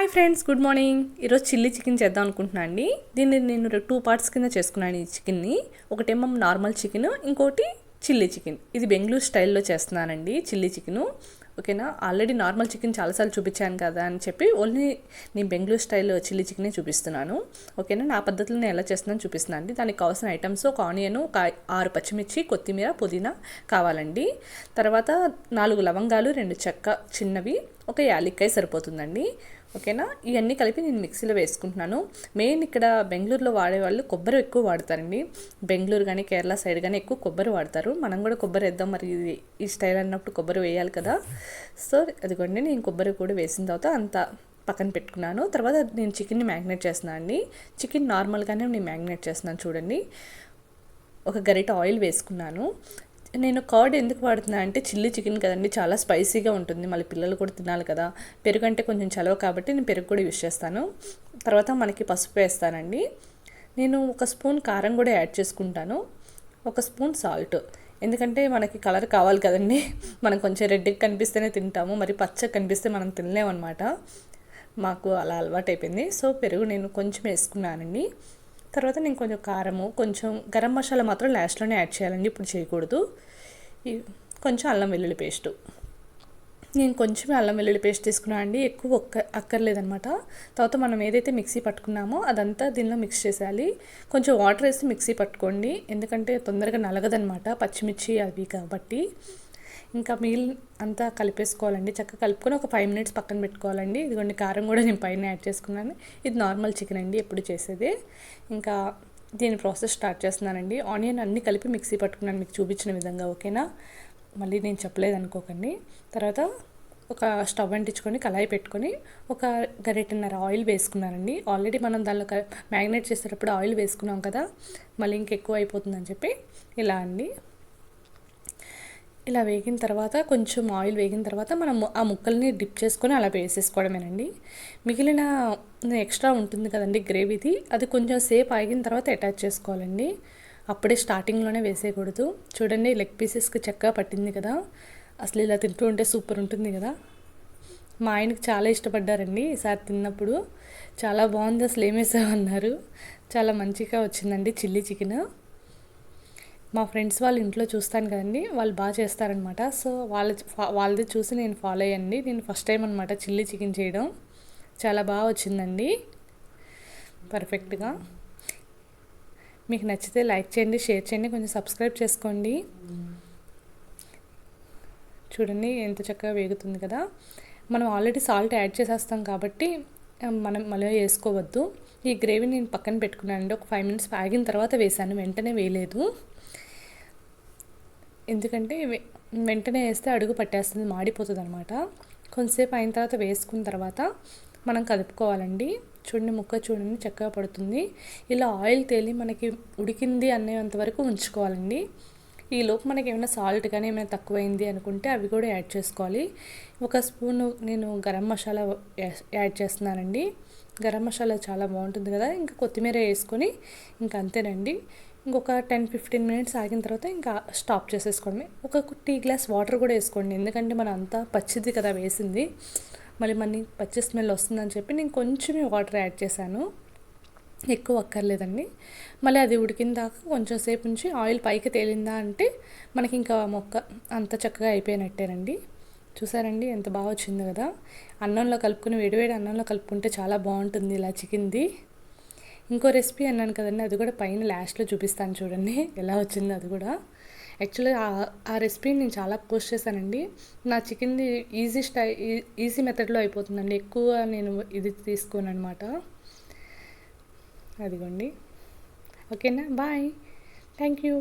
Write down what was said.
Hi friends good morning. ఈరోజు chilli chicken చేద్దాం అనుకుంటున్నాను అండి. దీన్ని నేను టూ పార్ట్స్ కింద చేసుకున్నాను ఈ చికెన్ని. ఒకటేమో నార్మల్ చికెన్ ఇంకోటి చిల్లీ చికెన్. ఇది బెంగళూరు స్టైల్లో చేస్తున్నానండి చిల్లీ చికెను. ఓకేనా? ఆల్రెడీ నార్మల్ చికెన్ చాలాసార్లు చూపించాను కదా అని చెప్పి ఓన్లీ నేను బెంగళూరు స్టైల్ చిల్లీ చికెనే చూపిస్తున్నాను. ఓకేనా? నా పద్ధతిలో నేను ఎలా చేస్తున్నాను చూపిస్తున్నాను అండి. దానికి కావాల్సిన ఐటమ్స్ ఒక ఆనియన్ ఒక ఆరు పచ్చిమిర్చి కొత్తిమీర పుదీనా కావాలండి. తర్వాత నాలుగు లవంగాలు రెండు చెక్క చిన్నవి ఒక యాలిక్కాయ సరిపోతుందండి. ఓకేనా? ఇవన్నీ కలిపి నేను మిక్సీలో వేసుకుంటున్నాను. మెయిన్ ఇక్కడ బెంగళూరులో వాడేవాళ్ళు కొబ్బరి ఎక్కువ వాడతారండి. బెంగళూరు కానీ కేరళ సైడ్ కానీ ఎక్కువ కొబ్బరి వాడతారు. మనం కూడా కొబ్బరి వేద్దాం. మరి ఇది ఈ స్టైల్ అన్నప్పుడు కొబ్బరి వేయాలి కదా. సో అదిగోండి నేను కొబ్బరి కూడా వేసిన తర్వాత అంత పక్కన పెట్టుకున్నాను. తర్వాత నేను చికెన్ని మ్యాగ్నేట్ చేస్తున్నాను అండి. చికెన్ నార్మల్గానే నేను మ్యాగ్నేట్ చేస్తున్నాను చూడండి. ఒక గరిట ఆయిల్ వేసుకున్నాను. నేను కర్డ్ ఎందుకు వాడుతున్నా అంటే చిల్లీ చికెన్ కదండి చాలా స్పైసీగా ఉంటుంది. మళ్ళీ పిల్లలు కూడా తినాలి కదా. పెరుగు అంటే కొంచెం చలవ కాబట్టి నేను పెరుగు కూడా యూస్ చేస్తాను. తర్వాత మనకి పసుపు వేస్తానండి. నేను ఒక స్పూన్ కారం కూడా యాడ్ చేసుకుంటాను. ఒక స్పూన్ సాల్ట్. ఎందుకంటే మనకి కలర్ కావాలి కదండి. మనం కొంచెం రెడ్గా కనిపిస్తేనే తింటాము. మరి పచ్చగా కనిపిస్తే మనం తినలేమన్నమాట. మాకు అలా అలవాటు అయిపోయింది సో పెరుగు నేను కొంచెం వేసుకున్నానండి. తర్వాత నేను కొంచెం కారము కొంచెం గరం మసాలా మాత్రం లాస్ట్లోనే యాడ్ చేయాలండి ఇప్పుడు చేయకూడదు. కొంచెం అల్లం వెల్లుల్లి పేస్టు. నేను కొంచెం అల్లం వెల్లుల్లి పేస్ట్ తీసుకున్నాను అండి ఎక్కువ ఒక్క అక్కర్లేదనమాట తర్వాత మనం ఏదైతే మిక్సీ పట్టుకున్నామో అదంతా దీనిలో మిక్స్ చేసేయాలి. కొంచెం వాటర్ వేసి మిక్సీ పట్టుకోండి ఎందుకంటే తొందరగా నలగదనమాట పచ్చిమిర్చి అవి కాబట్టి. ఇంకా మీల్ అంతా కలిపేసుకోవాలండి. చక్కగా కలుపుకొని ఒక ఫైవ్ మినిట్స్ పక్కన పెట్టుకోవాలండి. ఇదిగోండి కారం కూడా నేను పైన యాడ్ చేసుకున్నాను. ఇది నార్మల్ చికెన్ అండి ఎప్పుడు చేసేది. ఇంకా దీని ప్రాసెస్ స్టార్ట్ చేస్తున్నానండి. ఆనియన్ అన్నీ కలిపి మిక్సీ పట్టుకున్నాను మీకు చూపించిన విధంగా ఓకేనా? మళ్ళీ నేను చెప్పలేదు అనుకోకండి. తర్వాత ఒక స్టవ్ అంటించుకొని కళాయి పెట్టుకొని ఒక గరిటెన్నర ఆయిల్ వేసుకున్నానండి. ఆల్రెడీ మనం దానిలో మ్యాగ్నేట్ చేసేటప్పుడు ఆయిల్ వేసుకున్నాం కదా మళ్ళీ ఇంకెక్కువ అయిపోతుందని చెప్పి ఇలా అండి. ఇలా వేగిన తర్వాత కొంచెం ఆయిల్ వేగిన తర్వాత మనం ఆ ముక్కల్ని డిప్ చేసుకొని అలా వేసేసుకోవడమేనండి. మిగిలిన ఎక్స్ట్రా ఉంటుంది కదండి గ్రేవీది అది కొంచెం సేపు ఆగిన తర్వాత అటాచ్ చేసుకోవాలండి. అప్పుడే స్టార్టింగ్లోనే వేసేయకూడదు. చూడండి లెగ్ పీసెస్కి చక్కగా పట్టింది కదా. అసలు ఇలా తింటూ ఉంటే సూపర్ ఉంటుంది కదా. మా ఆయనకి చాలా ఇష్టపడ్డారండి ఈసారి తిన్నప్పుడు. చాలా బాగుంది అసలు ఏమేసామన్నారు చాలా మంచిగా వచ్చిందండి చిల్లీ చికెన్. మా ఫ్రెండ్స్ వాళ్ళ ఇంట్లో చూస్తాను కదండి వాళ్ళు బాగా చేస్తారనమాట. సో వాళ్ళ వాళ్ళది చూసి నేను ఫాలో అయ్యండి. నేను ఫస్ట్ టైం అనమాట చిల్లీ చికెన్ చేయడం. చాలా బాగా వచ్చిందండి. పర్ఫెక్ట్గా. మీకు నచ్చితే లైక్ చేయండి షేర్ చేయండి కొంచెం సబ్స్క్రైబ్ చేసుకోండి. చూడండి ఎంత చక్కగా వేగుతుంది కదా. మనం ఆల్రెడీ సాల్ట్ యాడ్ చేసేస్తాం కాబట్టి మనం మళ్ళీ వేసుకోవద్దు. ఈ గ్రేవీ నేను పక్కన పెట్టుకున్నానండి. ఒక ఫైవ్ మినిట్స్ ఆగిన తర్వాత వేసాను వెంటనే వేయలేదు. ఎందుకంటే వెంటనే వేస్తే అడుగు పట్టేస్తుంది మాడిపోతుంది అనమాట కొంతసేపు అయిన తర్వాత వేసుకున్న తర్వాత మనం కలుపుకోవాలండి. చూడండి ముక్క చూడండి చక్కగా పడుతుంది. ఇలా ఆయిల్ తేలి మనకి ఉడికింది అనేంత వరకు ఉంచుకోవాలండి. ఈ లోపు మనకి ఏమైనా సాల్ట్ కానీ ఏమైనా తక్కువైంది అనుకుంటే అవి కూడా యాడ్ చేసుకోవాలి. ఒక స్పూను నేను గరం మసాలా యాడ్ చేస్తున్నానండి. గరం మసాలా చాలా బాగుంటుంది కదా ఇంకా కొత్తిమీర వేసుకొని ఇంకా అంతేనండి. ఇంకొక టెన్ ఫిఫ్టీన్ మినిట్స్ ఆగిన తర్వాత ఇంకా స్టాప్ చేసేసుకోండి. ఒక టీ గ్లాస్ వాటర్ కూడా వేసుకోండి. ఎందుకంటే మన అంతా పచ్చిది కదా వేసింది. మళ్ళీ మన పచ్చి స్మెల్ వస్తుందని చెప్పి నేను కొంచెమే వాటర్ యాడ్ చేశాను. ఎక్కువ అక్కర్లేదండి. మళ్ళీ అది ఉడికిన దాకా కొంచెం సేపు నుంచి ఆయిల్ పైకి తేలిందా అంటే మనకి ఇంకా మొక్క అంత చక్కగా అయిపోయినట్టేనండి. చూసారండి ఎంత బాగా వచ్చింది కదా. అన్నంలో కలుపుకుని వేడివేడి అన్నంలో కలుపుకుంటే చాలా బాగుంటుంది ఇలా చికెన్ది ఇంకో రెసిపీ అన్నాను కదండి అది కూడా పైన లాస్ట్లో చూపిస్తాను చూడండి ఎలా వచ్చింది అది కూడా. యాక్చువల్లీ ఆ రెసిపీని నేను చాలా పోస్ట్ చేశానండి. నా చికెన్ది ఈజీ స్టై ఈజీ మెథడ్లో అయిపోతుందండి. ఎక్కువ నేను ఇది తీసుకోను అనమాట అదిగోండి. ఓకేనా? బాయ్. Thank you.